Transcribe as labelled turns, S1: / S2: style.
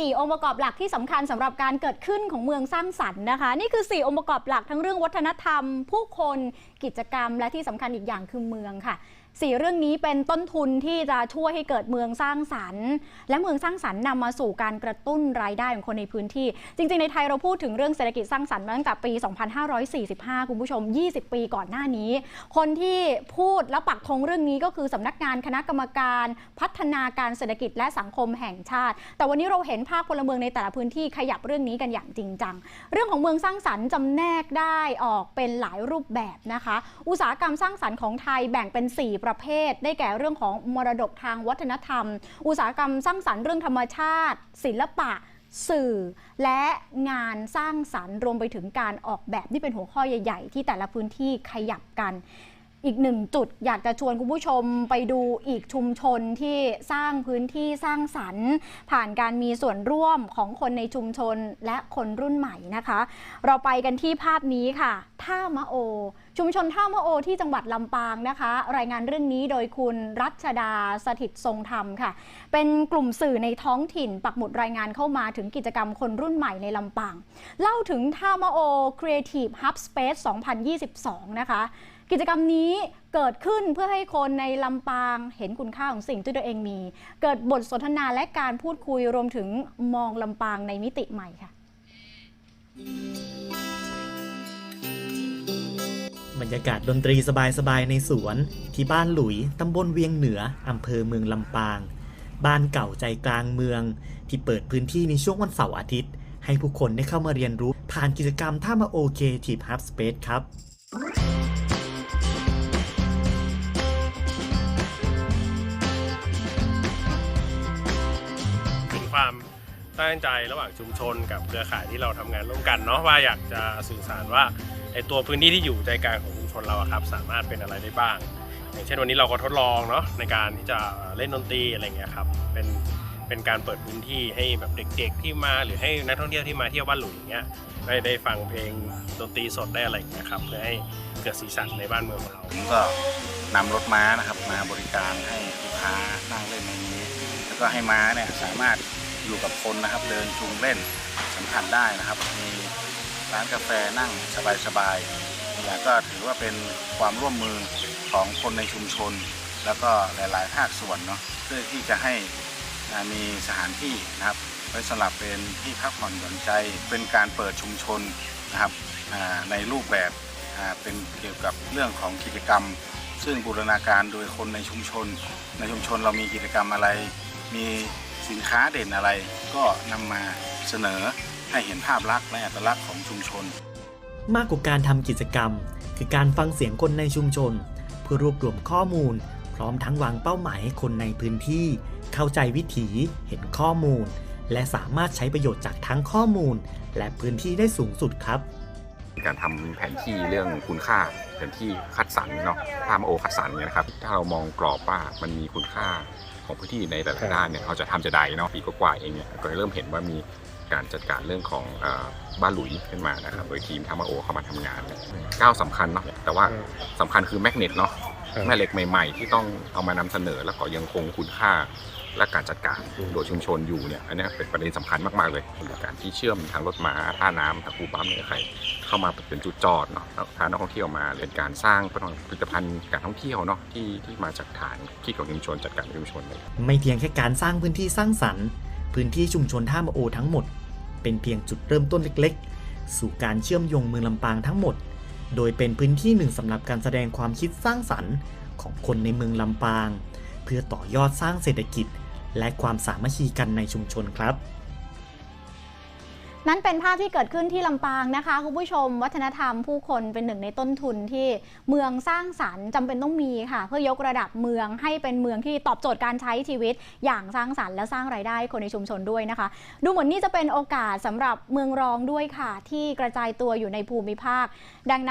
S1: 4 องค์ประกอบหลักที่สำคัญสำหรับการเกิดขึ้นของเมืองสร้างสรรค์นะคะ นี่คือ 4 องค์ประกอบหลักทั้งเรื่องวัฒนธรรม ผู้คนกิจกรรม และที่สำคัญอีกอย่างคือเมืองค่ะสี่เรื่องนี้เป็นต้นทุนที่จะช่วยให้เกิดเมืองสร้างสรรค์ และเมืองสร้างสรรค์นำมาสู่การกระตุ้นรายได้ของคนในพื้นที่ จริง ๆ ในไทยเราพูดถึงเรื่องเศรษฐกิจสร้างสรรค์มาตั้งแต่ปี 2545 คุณผู้ชม 20 ปีก่อนหน้านี้ คนที่พูดและปักธงเรื่องนี้ก็คือสำนักงานคณะกรรมการ พัฒนาการเศรษฐกิจและสังคมแห่งชาติ แต่วันนี้เราเห็นภาคพลเมืองในแต่ละพื้นที่ขยับเรื่องนี้กันอย่างจริงจัง เรื่องของเมืองสร้างสรรค์จำแนกได้ออกเป็นหลายรูปแบบนะคะ อุตสาหกรรมสร้างสรรค์ของไทยแบ่งเป็น 4 ประเภท ได้แก่เรื่องของมรดกทางวัฒนธรรม อุตสาหกรรมสร้างสรรค์เรื่องธรรมชาติ ศิลปะสื่อและงานสร้างสรรค์รวมไปถึงการออกแบบที่เป็นหัวข้อใหญ่ ๆ ที่แต่ละพื้นที่ขยับกัน อีกหนึ่งจุดอยากจะชวนคุณผู้ชมไปดูอีกชุมชนที่สร้างพื้นที่สร้างสรรค์ ผ่านการมีส่วนร่วมของคนในชุมชนและคนรุ่นใหม่นะคะ เราไปกันที่ภาพนี้ค่ะ ท่ามะโอ ชุมชนท่ามะโอที่จังหวัดลำปางนะคะ รายงานเรื่องนี้โดยคุณรัชดาสถิตทรงธรรมค่ะ เป็นกลุ่มสื่อในท้องถิ่น ปักหมุดรายงานเข้ามาถึงกิจกรรมคนรุ่นใหม่ในลำปาง เล่าถึงท่ามะโอ Creative Hub Space 2022 นะคะ กิจกรรมนี้เกิดขึ้นเพื่อให้คนในลำปางเห็นคุณค่าของสิ่งที่ตัวเองมี เกิดบทสนทนาและการพูดคุยรวมถึงมองลำปางในมิติใหม่ค่ะ
S2: บรรยากาศดนตรีสบายๆในสวน ที่บ้านหลุยตำบลเวียงเหนืออำเภอเมืองลำปาง บ้านเก่าใจกลางเมือง ที่เปิดพื้นที่ในช่วงวันเสาร์อาทิตย์ ให้ผู้คนได้เข้ามาเรียนรู้ผ่านกิจกรรมท่ามาโอเคทีพับสเปซครับ
S3: ตั้งใจระหว่างชุมชนกับเครือข่ายที่เราทำงานร่วมกันเนาะว่าอยากจะสื่อสารว่าไอตัวพื้นที่ที่อยู่ใจกลางของชุมชนเราครับ สามารถเป็นอะไรได้บ้าง อย่างเช่นวันนี้เราก็ทดลองเนาะในการที่จะเล่นดนตรีอะไรเงี้ยครับเป็นเป็นการเปิดพื้นที่ให้แบบเด็กๆที่มาหรือให้นักท่องเที่ยวที่มาเที่ยวบ้านหลุยอย่างเงี้ยได้ได้ฟังเพลงดนตรีสดได้อะไรอย่างเงี้ยครับเพื่อให้เกิดสีสันในบ้านเมืองของเรา
S4: ผมก็นำรถม้านะครับมาบริการให้ลูกค้านั่งเล่นในนี้ แล้วก็ให้ม้าเนี่ยสามารถ อยู่กับคนนะครับเดินจูงเล่นสัมผัสได้นะครับ มีร้านกาแฟนั่งสบายๆอย่างก็ถือว่าเป็นความร่วมมือของคนในชุมชน แล้วก็หลาย ๆ ภาคส่วนเนาะเพื่อที่จะให้มีสถานที่นะครับไว้สำหรับเป็นที่พักผ่อนหย่อนใจ เป็นการเปิดชุมชนนะครับในรูปแบบเป็นเกี่ยวกับเรื่องของกิจกรรม ซึ่งบูรณาการโดยคนในชุมชน ในชุมชนเรามีกิจกรรมอะไร มี สินค้าเด่นอะไรก็นำมาเสนอให้เห็นภาพลักษณ์และอัตลักษณ์ของชุมชน
S2: มากกว่าการทำกิจกรรม คือการฟังเสียงคนในชุมชน เพื่อรวบรวมข้อมูล พร้อมทั้งวางเป้าหมายให้คนในพื้นที่ เข้าใจวิถีเห็นข้อมูล และสามารถใช้ประโยชน์จากทั้งข้อมูล และพื้นที่ได้สูงสุดครับ
S5: การทำแผนที่เรื่องคุณค่าแผนที่คัดสรรเนาะภาพโอคัดสรรเนี่ยนะครับ ถ้าเรามองกรอบว่ามันมีคุณค่า ของพื้นที่ในแต่ละด้านเนี่ยเราจะทำจะได้เนาะปีกว่าๆเองเนี่ยก็เริ่มเห็นว่ามีการจัดการเรื่องของเออบ้านหลุยขึ้นมานะครับ โดยทีมทามาโอเข้ามาทำงานก้าวสำคัญเนาะแต่ว่าสำคัญคือแมกเนตเนาะ
S3: ครับ
S5: แม่เหล็กใหม่ ๆ ที่ต้องเอามานำเสนอแล้วก็ยังคงคุณค่า และการจัดการโดยชุมชนอยู่เนี่ยอันนี้เป็นประเด็นสำคัญมากๆเลยการที่เชื่อมทางรถม้าท่าน้ำทางคูปั๊มเนี่ยใครเข้ามาเป็นจุดจอดเนาะแล้วพานักท่องเที่ยวมาเป็นการสร้างผลิตภัณฑ์การท่องเที่ยวเนาะที่ที่มาจากฐานที่ของชุมชนจัดการในชุมชนเลย
S2: ไม่เพียงแค่การสร้างพื้นที่สร้างสรรค์ พื้นที่ชุมชนท่ามาโอทั้งหมด เป็นเพียงจุดเริ่มต้นเล็ก ๆ สู่การเชื่อมโยงเมืองลำปางทั้งหมด โดยเป็นพื้นที่หนึ่งสำหรับการแสดงความคิดสร้างสรรค์ของคนในเมืองลำปาง เพื่อต่อยอดสร้างเศรษฐกิจ และความสามัคคีกันในชุมชนครับ
S1: นั่นเป็นภาพที่เกิดขึ้นที่ลำปางนะคะคุณผู้ชม วัฒนธรรมผู้คนเป็นหนึ่งในต้นทุนที่เมืองสร้างสรรค์จำเป็นต้องมีค่ะ เพื่อยกระดับเมืองให้เป็นเมืองที่ตอบโจทย์การใช้ชีวิต อย่างสร้างสรรค์และสร้างรายได้คนในชุมชนด้วยนะคะ ดูเหมือนนี่จะเป็นโอกาสสำหรับเมืองรองด้วยค่ะ ที่กระจายตัวอยู่ในภูมิภาค ดังนั้น